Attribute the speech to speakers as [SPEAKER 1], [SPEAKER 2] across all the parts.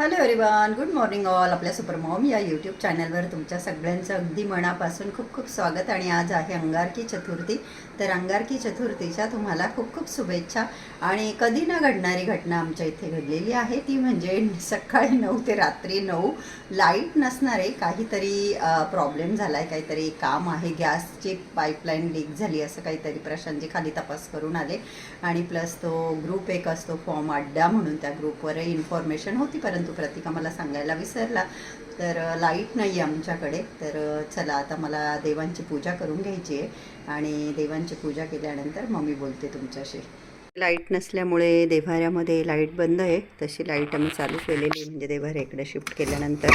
[SPEAKER 1] Hello everyone good morning all आपल्या supermom या YouTube चॅनलवर तुमच्या सगळ्यांचं अगदी मनापासून खूप खूप स्वागत आणि आज आहे अंगारकी चतुर्थी. तर अंगारकी चतुर्थीच्या तुम्हाला खूप खूप शुभेच्छा आणि कधी ना घडणारी घटना आमच्या इथे घडलेली आहे. ती म्हणजे सकाळी नऊ ते रात्री नऊ. लाइट नसणारे काहीतरी प्रॉब्लेम झाला आहे काहीतरी काम आहे. गॅसची पाईपलाईन लीक झाली असं काहीतरी प्रशांतजी खाली तपास करून आले. आणि प्लस तो ग्रुप एक असतो फॉर्म अड्डा म्हणून त्या ग्रुपवर इन्फॉर्मेशन होती. परंतु प्रतिका मला सांगायला विसरला. तर लाइट नाही आहे आमच्याकडे. तर चला आता मला देवांची पूजा करून घ्यायची आहे. आणि देवांची पूजा केल्यानंतर मम्मी बोलते तुमच्याशी. लाइट नसल्यामुळे देव्हाऱ्यामध्ये लाइट बंद आहे. तशी लाइट आम्ही चालू केलेली आहे, म्हणजे देव्हाऱ्याकडे शिफ्ट केल्यानंतर.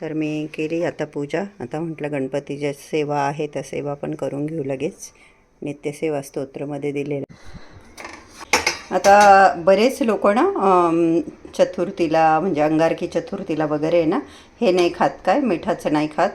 [SPEAKER 1] तर मी केली आता पूजा. आता म्हटलं गणपतीच्या सेवा आहे त्या सेवा पण करून घेऊ लगेच. नित्यसेवा स्तोत्रमध्ये दिलेलं. आता बरेच लोक ना चतुर्थीला म्हणजे अंगारकी चतुर्थीला वगैरे ना हे नाही खात काय मिठाचं नाही खात.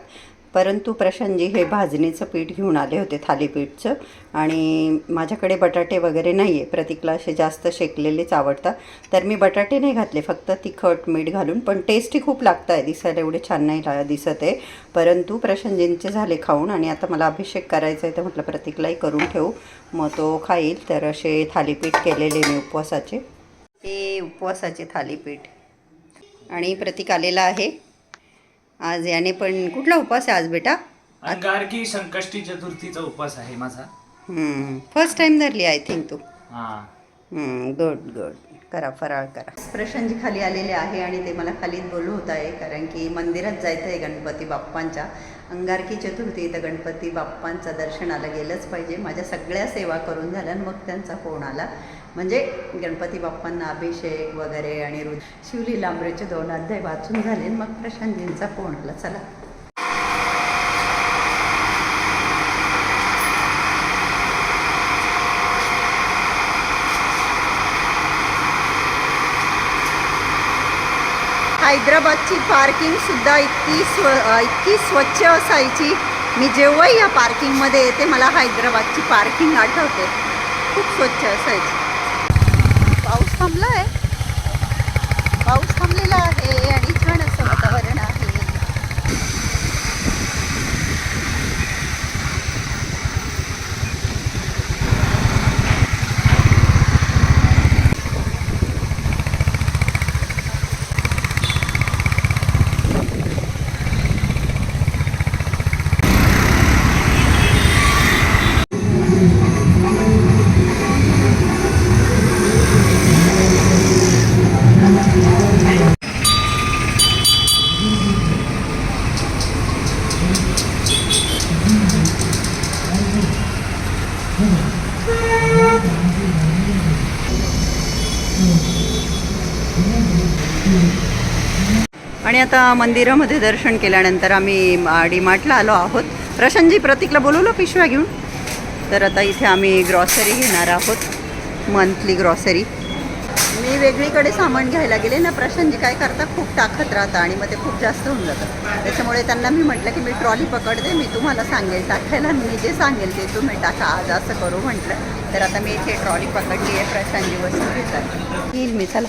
[SPEAKER 1] परंतु प्रशांतजी हे भाजणीचं पीठ घेऊन आले होते थालीपीठचं. आणि माझ्याकडे बटाटे वगैरे नाही आहे प्रतीकला असे जास्त शेकलेलेच आवडतात. तर मी बटाटे नाही घातले फक्त तिखट मीठ घालून. पण टेस्टी खूप लागत आहे दिसायला एवढे छान नाही दिसत आहे. परंतु प्रशांतजींचे झाले खाऊन आणि आता मला अभिषेक करायचा आहे तर म्हटलं प्रतीकलाही करून ठेवू. मग तो खाईल तर असे थालीपीठ केलेले मी उपवासाचे. हे उपवासाचे थालीपीठ. आणि प्रतीक आलेला आहे. आज याने पण कुठला उपवास आहे आज बेटा?
[SPEAKER 2] अंगारकी संकष्टी चतुर्थीचा उपवास आहे माझा.
[SPEAKER 1] फर्स्ट टाइम धरली आय थिंक तू.
[SPEAKER 2] हा.
[SPEAKER 1] गुड गुड करा फराळ करा. प्रशांतजी खाली आलेले आहे आणि ते मला खालीच बोलू होत आहे कारण की मंदिरात जायचं आहे गणपती बाप्पांच्या. अंगारकी चतुर्थी तर गणपती बाप्पांचं दर्शनाला गेलंच पाहिजे. माझ्या सगळ्या सेवा करून झाल्या आणि मग त्यांचा फोन आला. म्हणजे गणपती बाप्पांना अभिषेक वगैरे आणि रु शिवली लांबरेचे दोन अध्याय वाचून झाले आणि मग प्रशांतजींचा फोन आला. चला. हैदराबादची पार्किंग सुद्धा इतकी स्व इतकी स्वच्छ असायची. मी जेव्हाही या पार्किंगमध्ये येते मला हैदराबादची पार्किंग आठवते. खूप स्वच्छ असायची. पाऊस थांबला आहे पाऊस थांबलेला आहे. आणि आता मंदिरामध्ये दर्शन केल्यानंतर आम्ही डीमार्टला आलो आहोत. प्रशांतजी प्रतीकला बोलवलं पिशव्या घेऊन? तर आता इथे आम्ही ग्रॉसरी घेणार आहोत. मंथली ग्रॉसरी मी वेगळीकडे सामान घ्यायला गेले ना प्रशांतजी काय करता खूप टाकत राहतं आणि मग ते खूप जास्त होऊन जातं त्याच्यामुळे त्यांना मी म्हटलं की मी ट्रॉली पकडते मी तुम्हाला सांगेल टाकायला मी जे सांगेल ते तुम्ही टाका आज असं करू म्हटलं. तर आता मी इथे ट्रॉली पकडली आहे प्रशांतजी वस्तू घेतात येईल मी चला.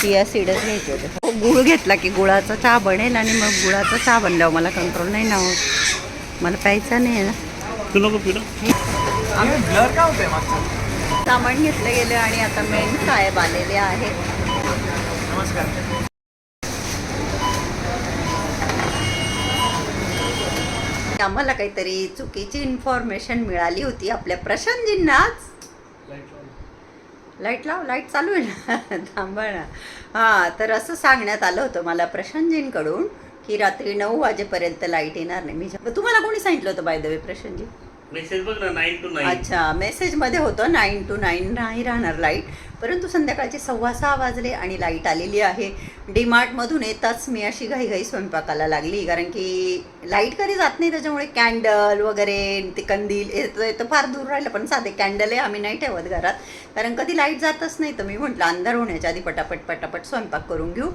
[SPEAKER 1] चिया सीडच घ्यायचे होते. हो, गुळ घेतला की गुळाचा चहा बनेल आणि मग गुळाचा चहा बनल्यावर मला कंट्रोल नाही ना होत. मला प्यायचा नाही आहे ना. सामान घेतलं गेलं आणि आता मेन साहेब आलेले आहेत.
[SPEAKER 2] नमस्कार.
[SPEAKER 1] आम्हाला काहीतरी चुकीची इन्फॉर्मेशन मिळाली होती आपल्या प्रशांतजींनाच. लाइट लाव लाइट चालू आहे ना? थांबा ना. हां तर असं सांगण्यात आलं होतं मला प्रशांतजींकडून की रात्री नऊ वाजेपर्यंत लाइट येणार नाही. मी तुम्हाला कोणी सांगितलं होतं by the way Prashantji?
[SPEAKER 3] Message बघ ना नाईन टू नाईन
[SPEAKER 1] अच्छा मेसेजमध्ये होतं नाईन टू नाईन नाही राहणार लाइट परंतु संध्याकाळचे सव्वा सहा वाजले आणि लाइट आलेली आहे. डीमार्टमधून येताच मी अशी घाईघाई स्वयंपाकाला लागली कारण की लाइट कधी जात नाही त्याच्यामुळे कॅन्डल वगैरे ते कंदील येतं तर फार दूर राहिलं पण साधे कॅन्डल आहे आम्ही नाही ठेवत घरात. कारण कधी लाइट जातच नाही तर मी म्हटलं अंधार होण्याच्या आधी पटापट पटापट स्वयंपाक करून घेऊ.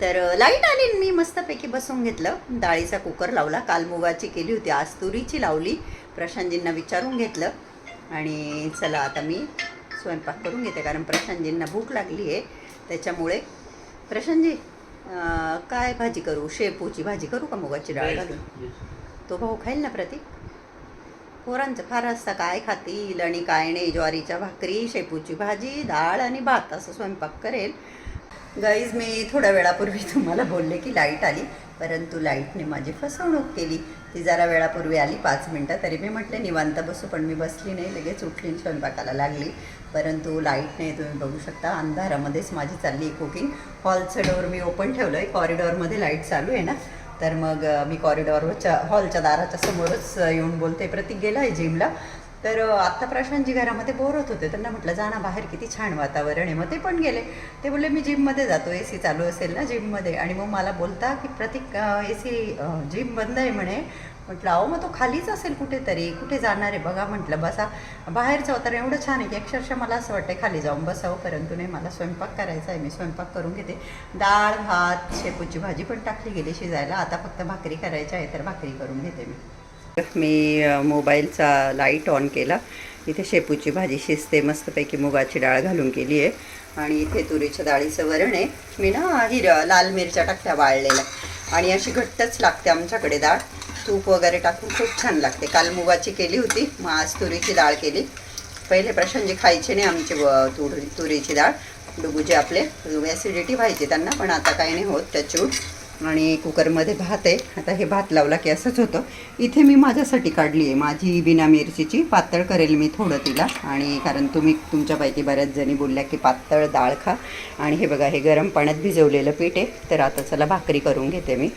[SPEAKER 1] तर लाइट आली मी मस्तपैकी बसून घेतलं. डाळीचा कुकर लावला काल मुगाची केली होती आज तुरीची लावली. प्रशांतजींना विचारून घेतलं. आणि चला आता मी स्वयंपाक करून घेते कारण प्रशांतजींना भूक लागली आहे. त्याच्यामुळे प्रशांतजी काय भाजी करू? शेपूची भाजी करू का मुगाची डाळ घालून? तो भाऊ खाईल ना प्रतीक? पोरांचं फार असतं काय खातील आणि काय नाही. ज्वारीच्या भाकरी शेपूची भाजी डाळ आणि भात असं स्वयंपाक करेल. गाईज मी थोड्या वेळापूर्वी तुम्हाला बोलले की लाइट आली परंतु लाईटने माझी फसवणूक केली. ती जरा वेळापूर्वी आली पाच मिनटं तरी मी म्हटले निवांत बसू. पण मी बसली नाही लगेच उठली स्वयंपाकाला लागली. परंतु लाइट नाही तुम्ही बघू शकता अंधारामध्येच माझी चालली कुकिंग हॉलचं डोअर मी ओपन ठेवलं आहे कॉरिडॉरमध्ये लाइट चालू आहे ना. तर मग मी कॉरिडॉरच्या हॉलच्या दाराच्या समोरच येऊन बोलते प्रतीक गेला आहे जिमला. तर आत्ता प्रशांतजी घरामध्ये बोर होत होते त्यांना म्हटलं जा ना बाहेर किती छान वातावरण आहे. मग ते पण गेले. ते बोलले मी जिममध्ये जातो ए सी चालू असेल ना जिममध्ये. आणि मग मला बोलता की प्रतीक ए सी जिम बंद आहे म्हणे. म्हटलं अहो मग तो खालीच असेल कुठेतरी कुठे जाणार आहे? बघा म्हटलं बसा बाहेरचं होतं एवढं छान आहे की अक्षरशः मला असं वाटतं खाली जाऊन बसावं हो, परंतु नाही मला स्वयंपाक करायचा आहे मी स्वयंपाक करून घेते. डाळ भात शेपूची भाजी पण टाकली गेली शिजायला. आता फक्त भाकरी करायची आहे तर भाकरी करून घेते मी. मी मोबाईलचा लाइट ऑन केला. इथे शेपूची भाजी शिजते मस्तपैकी मुगाची डाळ घालून केली आहे. आणि इथे तुरीच्या डाळीचं वरण आहे. मी ना हिर लाल मिरच्या टाकत्या वाळलेल्या. आणि अशी घट्टच लागते आमच्याकडे डाळ. तूप वगैरे टाकून खूप छान लागते. काल मुगाची केली होती मग आज तुरीची डाळ केली. पहिले प्रशांतजी खायचे नाही आमची तुरी तुरीची डाळ. डुगूचे आपले. ॲसिडिटी व्हायची त्यांना पण आता काही नाही होत त्याच्यावर आणि कुकरमध्ये भात आहे. आता हे भात लावला की असंच होतं. इथे मी माझ्यासाठी काढली आहे. माझी बिना मिरचीची पातळ करेल मी थोडं तिला. आणि कारण तुम्ही तुमच्यापैकी बऱ्याच जणी बोलल्या की पातळ डाळ खा. आणि हे बघा हे गरम पाण्यात भिजवलेलं पीठ आहे. तर आता चला भाकरी करून घेते मी.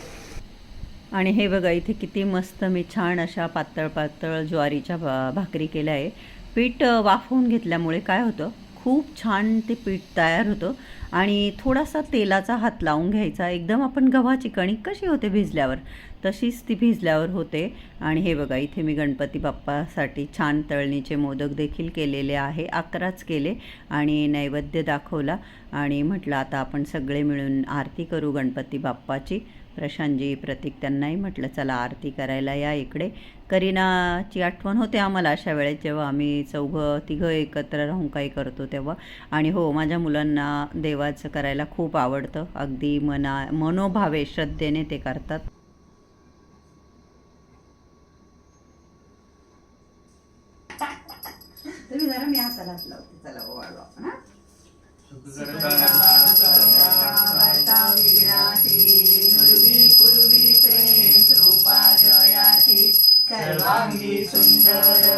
[SPEAKER 1] आणि हे बघा इथे किती मस्त मी छान अशा पातळ पातळ ज्वारीच्या भा भाकरी केल्या आहे. पीठ वाफवून घेतल्यामुळे काय होतं? खूप छान ते पीठ तयार होतं. आणि थोडासा तेलाचा हात लावून घ्यायचा. एकदम आपण गव्हाची कणिक कशी होते भिजल्यावर? तशीच ती भिजल्यावर होते. आणि हे बघा इथे मी गणपती बाप्पासाठी छान तळणीचे मोदक देखील केलेले आहे. अकराच केले आणि नैवेद्य दाखवला. आणि म्हटलं आता आपण सगळे मिळून आरती करू गणपती बाप्पाची. प्रशांतजी प्रतीक त्यांनाही म्हटलं चला आरती करायला या इकडे. करीनाची आठवण होते आम्हाला अशा वेळेस जेव्हा आम्ही चौघं तिघं एकत्र राहून काही करतो तेव्हा. आणि हो माझ्या मुलांना देवाचं करायला खूप आवडतं. अगदी मना मनोभावे श्रद्धेने ते करतात. Sundara.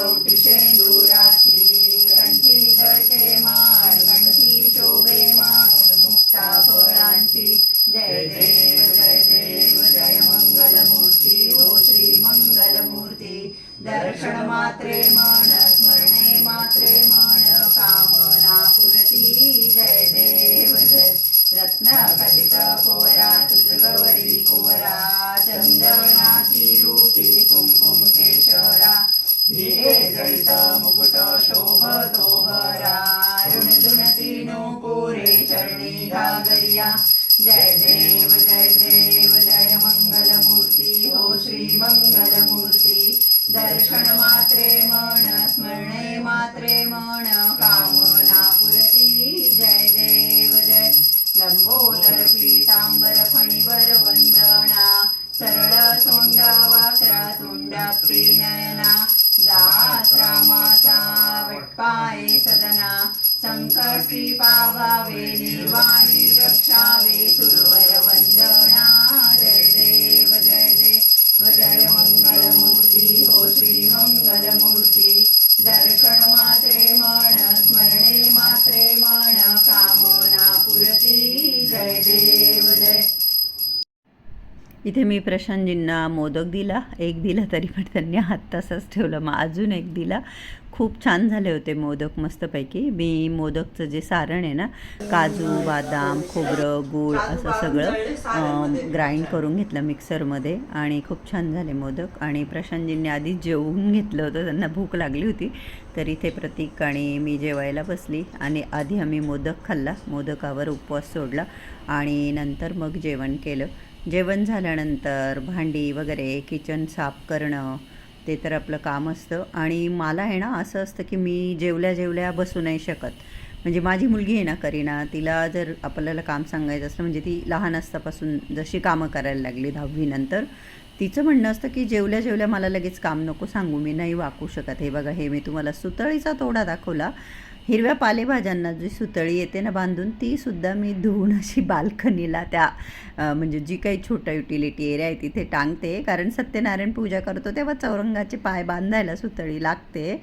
[SPEAKER 1] तिथे मी प्रशांतजींना मोदक दिला. एक दिला तरी पण त्यांनी हात तसाच ठेवला. मग अजून एक दिला. खूप छान झाले होते मोदक मस्तपैकी. मी मोदकचं जे सारण आहे ना काजू बदाम खोबरं गूळ असं सगळं ग्राइंड करून घेतलं मिक्सरमध्ये आणि खूप छान झाले मोदक. आणि प्रशांतजींनी आधी जेवून घेतलं होतं. त्यांना भूक लागली होती. तर इथे प्रतीक आणि मी जेवायला बसली. आणि आधी आम्ही मोदक खाल्ला. मोदकावर उपवास सोडला. आणि नंतर मग जेवण केलं. जेवण झाल्यानंतर भांडी वगैरे किचन साफ करणं ते तर आपलं काम असतं. आणि मला आहे ना असं असतं की मी जेवल्या जेवल्या बसू नाही शकत. म्हणजे माझी मुलगी आहे ना करीना तिला जर आपल्याला काम सांगायचं असलं म्हणजे ती लहान असतापासून जशी कामं करायला लागली दहावीनंतर तिचं म्हणणं असतं की जेवल्या जेवल्या मला लगेच काम नको सांगू मी नाही वाकू शकत. हे बघा हे मी तुम्हाला सुतळीचा तोडा दाखवला. हिरव्या पालेभाज्यांना जी सुतळी येते ना बांधून तीसुद्धा मी धुवून अशी बाल्कनीला त्या म्हणजे जी काही छोटा युटिलिटी एरिया आहे तिथे टांगते. कारण सत्यनारायण पूजा करतो तेव्हा चौरंगाचे पाय बांधायला सुतळी लागते.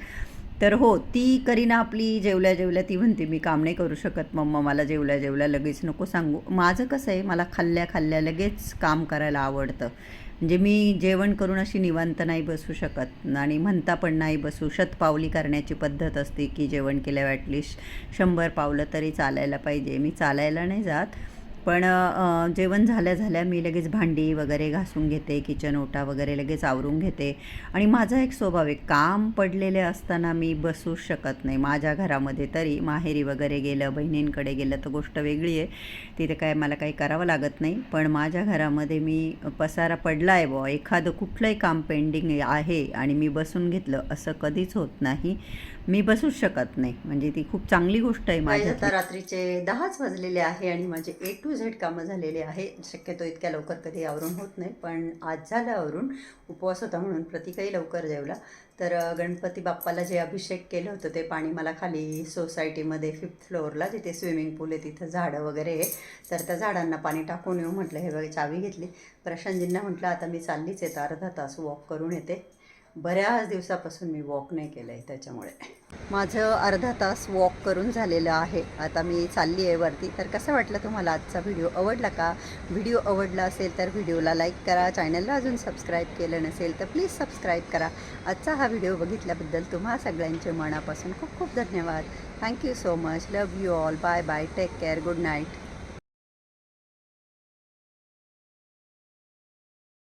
[SPEAKER 1] तर हो ती करीना आपली जेवल्या जेवल्या ती म्हणते मी काम नाही करू शकत मम्मा मला जेवल्या जेवल्या लगेच नको सांगू. माझं कसं आहे मला खाल्ल्या खाल्ल्या लगेच काम करायला आवडतं. म्हणजे मी जेवण करून अशी निवांत नाही बसू शकत आणि म्हणता पण नाही बसू. शतपावली करण्याची पद्धत असते की जेवण केल्यावर ॲटलिस्ट शंभर पावलं तरी चालायला पाहिजे. मी चालायला नाही जात. पण जेवण झाल्या झाल्या मी लगेच भांडी वगैरे घासून घेते किचन ओटा वगैरे लगेच आवरून घेते. आणि माझा एक स्वभाव आहे काम पडलेले असताना मी बसूच शकत नाही. माझ्या घरामध्ये तरी माहेरी वगैरे गेलं बहिणींकडे गेलं तर गोष्ट वेगळी आहे. तिथे काय मला काही करावं लागत नाही. पण माझ्या घरामध्ये मी पसारा पडला आहे बुवा. एखादं कुठलंही काम पेंडिंग आहे आणि मी बसून घेतलं असं कधीच होत नाही. मी बसूच शकत नाही. म्हणजे ती खूप चांगली गोष्ट आहे
[SPEAKER 4] माझ्या आता रात्रीचे दहाच वाजलेले आहे आणि माझे ए टू झेड कामं झालेले आहे. शक्यतो इतक्या लवकर कधी आवरून होत नाही पण आज झालं आवरून. उपवास होता म्हणून प्रतीकही लवकर जेवला. तर गणपती बाप्पाला जे अभिषेक केलं होतं ते पाणी मला खाली सोसायटीमध्ये फिफ्थ फ्लोअरला जिथे स्विमिंग पूल आहे तिथं झाडं वगैरे आहे. तर त्या झाडांना पाणी टाकून येऊ म्हटलं हे बघा चावी घेतली. प्रशांतजींना म्हटलं आता मी चाललीच येतं अर्धा तास वॉक करून येते. बऱ्याच दिवसापासून मी वॉक नाही केलं आहे त्याच्यामुळे.
[SPEAKER 1] माझं अर्धा तास वॉक करून झालेलं आहे. आता मी चालली आहे वरती. तर कसं वाटलं तुम्हाला आजचा व्हिडिओ आवडला का? व्हिडिओ आवडला असेल तर व्हिडिओला लाईक करा. चॅनलला अजून सबस्क्राईब केलं नसेल तर प्लीज सबस्क्राईब करा. आजचा हा व्हिडिओ बघितल्याबद्दल तुम्हा सगळ्यांचे मनापासून खूप खूप धन्यवाद. Thank you so much love you all bye bye take care good night